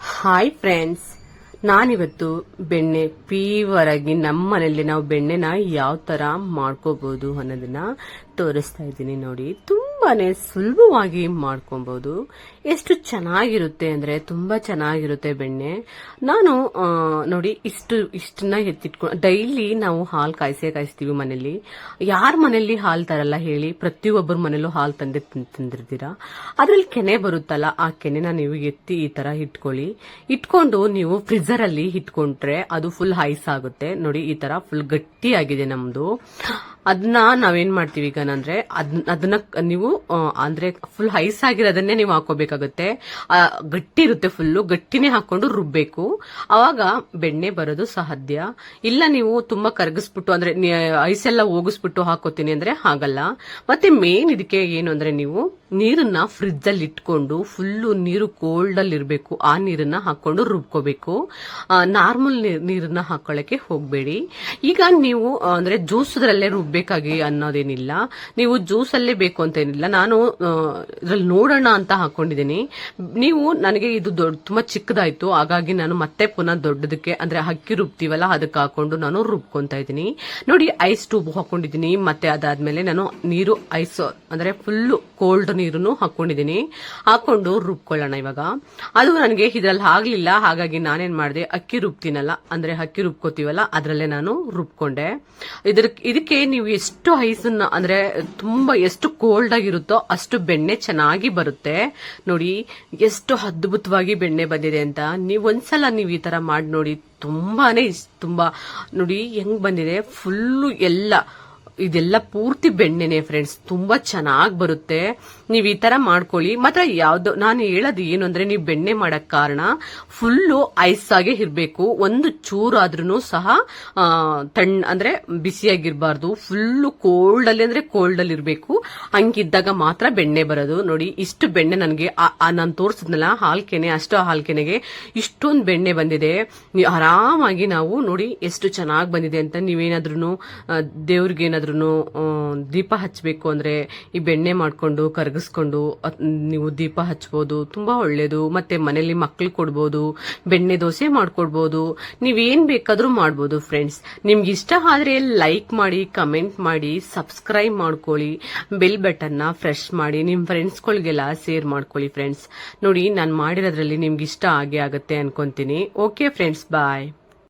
Hi friends ನಾನಿವತ್ತು ಬೆಣ್ಣೆ pure ಆಗಿ ನಮ್ಮ ಮನೆಯಲ್ಲಿ ನಾವು ಬೆಣ್ಣೆನ ಯಾವ ತರ ಮಾಡ್ಕೋಬಹುದು ಅನ್ನೋದನ್ನ ತೋರಿಸ್ತಾ ಇದ್ದೀನಿ ನೋಡಿ. ತುಂಬಾನೇ ಸುಲಭವಾಗಿ ಮಾಡ್ಕೊಬಹುದು. ಎಷ್ಟು ಚೆನ್ನಾಗಿರುತ್ತೆ ಅಂದ್ರೆ ತುಂಬಾ ಚೆನ್ನಾಗಿರುತ್ತೆ ಬೆಣ್ಣೆ. ನಾನು ನೋಡಿ, ಇಷ್ಟು, ಇಷ್ಟನ್ನ ಎತ್ತಿಟ್ಕೊಂಡು ಡೈಲಿ ನಾವು ಹಾಲು ಕಾಯಿಸೇ ಕಾಯಿಸ್ತೀವಿ ಮನೇಲಿ ಯಾರ ಮನೇಲಿ ಹಾಲು ತರಲ್ಲ ಹೇಳಿ, ಪ್ರತಿಯೊಬ್ಬರ ಮನೇಲೂ ಹಾಲು ತಂದೆ ತಿಂದಿರ್ತೀರಾ? ಅದ್ರಲ್ಲಿ ಕೆನೆ ಬರುತ್ತಲ್ಲ, ಆ ಕೆನೆನ ನೀವು ಎತ್ತಿ ಈ ತರ ಇಟ್ಕೊಳ್ಳಿ. ಇಟ್ಕೊಂಡು ನೀವು ಫ್ರಿಜರ್ ಅಲ್ಲಿ ಇಟ್ಕೊಂಡ್ರೆ ಅದು ಫುಲ್ ಐಸ್ ಆಗುತ್ತೆ. ನೋಡಿ, ಈ ತರ ಫುಲ್ ಗಟ್ಟಿಯಾಗಿದೆ ನಮ್ದು. ಅದನ್ನ ನಾವೇನ್ ಮಾಡ್ತೀವಿ ಈಗ ಅಂದ್ರೆ ಅದ್ನ ಅದನ್ನ ನೀವು ಅಂದ್ರೆ ಫುಲ್ ಐಸ್ ಆಗಿರೋದನ್ನೇ ನೀವು ಹಾಕೋಬೇಕಾಗುತ್ತೆ. ಗಟ್ಟಿ ಇರುತ್ತೆ ಫುಲ್ಲು ಗಟ್ಟಿನೇ ಹಾಕೊಂಡು ರುಬ್ಬೇಕು. ಅವಾಗ ಬೆಣ್ಣೆ ಬರೋದು ಸಾಧ್ಯ. ಇಲ್ಲ ನೀವು ತುಂಬಾ ಕರಗಿಸ್ಬಿಟ್ಟು, ಅಂದ್ರೆ ಐಸ್ ಎಲ್ಲ ಹೋಗಿಸ್ಬಿಟ್ಟು ಹಾಕೋತೀನಿ ಅಂದ್ರೆ ಹಾಗಲ್ಲ. ಮತ್ತೆ ಮೇನ್ ಇದಕ್ಕೆ ಏನು ಅಂದ್ರೆ ನೀವು ನೀರನ್ನ ಫ್ರಿಜ್ ಅಲ್ಲಿ ಇಟ್ಕೊಂಡು ಫುಲ್ಲು ನೀರು ಕೋಲ್ಡ್ ಅಲ್ಲಿ ಇರಬೇಕು. ಆ ನೀರನ್ನ ಹಾಕೊಂಡು ರುಬ್ಕೋಬೇಕು. ನಾರ್ಮಲ್ ನೀರನ್ನ ಹಾಕೊಳ್ಳಕ್ಕೆ ಹೋಗ್ಬೇಡಿ. ಈಗ ನೀವು ಅಂದ್ರೆ ಜ್ಯೂಸ್ ಜ್ಯೂಸ್ದ್ರಲ್ಲೇ ರುಬ್ಬೇಕಾಗಿ ಅನ್ನೋದೇನಿಲ್ಲ. ನೀವು ಜ್ಯೂಸ್ ಅಲ್ಲೇ ಬೇಕು ಅಂತ ಏನಿಲ್ಲ ನಾನು ಇದ್ರಲ್ಲಿ ನೋಡೋಣ ಅಂತ ಹಾಕೊಂಡಿದ್ದೀನಿ. ನೀವು ನನಗೆ ಇದು ದೊಡ್ಡ ತುಂಬಾ ಚಿಕ್ಕದಾಯ್ತು. ಹಾಗಾಗಿ ನಾನು ಮತ್ತೆ ಪುನಃ ದೊಡ್ಡದಕ್ಕೆ, ಅಂದ್ರೆ ಅಕ್ಕಿ ರುಬ್ತೀವಲ್ಲ, ಅದಕ್ಕೆ ಹಾಕೊಂಡು ನಾನು ರುಬ್ಕೊತಾ ಇದ್ದೀನಿ. ನೋಡಿ ಐಸ್ ಟ್ಯೂಬ್ ಹಾಕೊಂಡಿದ್ದೀನಿ. ಮತ್ತೆ ಅದಾದ್ಮೇಲೆ ನಾನು ನೀರು ಐಸ್ ಅಂದ್ರೆ ಫುಲ್ ಕೋಲ್ಡ್ ನೀರನ್ನು ಹಾಕೊಂಡಿದ್ದೀನಿ. ಹಾಕೊಂಡು ರುಬ್ಕೊಳ್ಳೋಣ ಇವಾಗ. ಅದು ನನಗೆ ಇದ್ರಲ್ಲಿ ಆಗ್ಲಿಲ್ಲ. ಹಾಗಾಗಿ ನಾನೇನ್ ಮಾಡಿದೆ, ಅಕ್ಕಿ ರುಬ್ತೀನಲ್ಲ, ಅಂದ್ರೆ ಅಕ್ಕಿ ರುಬ್ಕೋತೀವಲ್ಲ, ಅದರಲ್ಲೇ ನಾನು ರುಬ್ಕೊಂಡೆ. ಇದಕ್ಕೆ ನೀವು ಎಷ್ಟು ಐಸನ್ನ, ಅಂದ್ರೆ ತುಂಬಾ ಎಷ್ಟು ಕೋಲ್ಡ್ ಆಗಿರುತ್ತೋ ಅಷ್ಟು ಬೆಣ್ಣೆ ಚೆನ್ನಾಗಿ ಬರುತ್ತೆ. ನೋಡಿ, ಎಷ್ಟು ಅದ್ಭುತವಾಗಿ ಬೆಣ್ಣೆ ಬಂದಿದೆ ಅಂತ. ನೀವು ಒಂದ್ಸಲ ನೀವು ಈ ತರ ಮಾಡಿ ನೋಡಿ, ತುಂಬಾನೇ ತುಂಬ ತುಂಬಾ. ನೋಡಿ, ಹೆಂಗ್ ಬಂದಿದೆ? ಫುಲ್ಲು ಎಲ್ಲ ಇದೆಲ್ಲ ಪೂರ್ತಿ ಬೆಣ್ಣೆನೆ ಫ್ರೆಂಡ್ಸ್ ತುಂಬಾ ಚೆನ್ನಾಗಿ ಬರುತ್ತೆ. ನೀವು ಈ ತರ ಮಾಡ್ಕೊಳ್ಳಿ. ಮಾತ್ರ ಯಾವ್ದು, ನಾನು ಹೇಳೋದು ಏನು ಅಂದ್ರೆ ನೀವು ಬೆಣ್ಣೆ ಮಾಡಕ್ ಕಾರಣ ಫುಲ್ಲು ಐಸ್ ಆಗಿ ಇರ್ಬೇಕು. ಒಂದು ಚೂರಾದ್ರೂ ಸಹ ತಣ್ಣ ಅಂದ್ರೆ ಬಿಸಿಯಾಗಿರ್ಬಾರ್ದು. ಫುಲ್ಲು ಕೋಲ್ಡ್ ಅಲ್ಲಿ ಅಂದ್ರೆ ಕೋಲ್ಡ್ ಅಲ್ಲಿ ಇರ್ಬೇಕು. ಹಂಗಿದ್ದಾಗ ಮಾತ್ರ ಬೆಣ್ಣೆ ಬರೋದು. ನೋಡಿ, ಇಷ್ಟು ಬೆಣ್ಣೆ ನನಗೆ ನಾನು ತೋರಿಸಿದ್ನಲ್ಲ, ಹಾಲ್ಕೆನೆ, ಅಷ್ಟು ಹಾಲ್ಕೆನೆಗೆ ಇಷ್ಟೊಂದು ಬೆಣ್ಣೆ ಬಂದಿದೆ. ಆರಾಮಾಗಿ ನಾವು ನೋಡಿ ಎಷ್ಟು ಚೆನ್ನಾಗಿ ಬಂದಿದೆ ಅಂತ ನೀವೇನಾದ್ರೂ ದೇವ್ರಿಗೆ ಏನಾದ್ರೂ ದೀಪ ಹಚ್ಚಬೇಕು ಅಂದ್ರೆ ಈ ಬೆಣ್ಣೆ ಮಾಡ್ಕೊಂಡು, ಕರಗಿಸ್ಕೊಂಡು ನೀವು ದೀಪ ಹಚ್ಬೋದು, ತುಂಬಾ ಒಳ್ಳೇದು. ಮತ್ತೆ ಮನೇಲಿ ಮಕ್ಳು ಕೊಡ್ಬೋದು, ಬೆಣ್ಣೆ ದೋಸೆ ಮಾಡ್ಕೊಡ್ಬೋದು. ನೀವೇನ್ ಬೇಕಾದ್ರೂ ಮಾಡ್ಬೋದು ಫ್ರೆಂಡ್ಸ್ ನಿಮ್ಗೆ ಇಷ್ಟ ಆದ್ರೆ ಲೈಕ್ ಮಾಡಿ ಕಮೆಂಟ್ ಮಾಡಿ ಸಬ್ಸ್ಕ್ರೈಬ್ ಮಾಡ್ಕೊಳ್ಳಿ. ಬೆಲ್ ಬಟನ್ನ ಫ್ರೆಶ್ ಮಾಡಿ, ನಿಮ್ ಫ್ರೆಂಡ್ಸ್ಗಳಿಗೆಲ್ಲ ಶೇರ್ ಮಾಡ್ಕೊಳ್ಳಿ ಫ್ರೆಂಡ್ಸ್ ನೋಡಿ, ನಾನು ಮಾಡಿರೋದ್ರಲ್ಲಿ ನಿಮ್ಗೆ ಇಷ್ಟ ಆಗೇ ಆಗುತ್ತೆ ಅನ್ಕೊಂತೀನಿ. Okay friends bye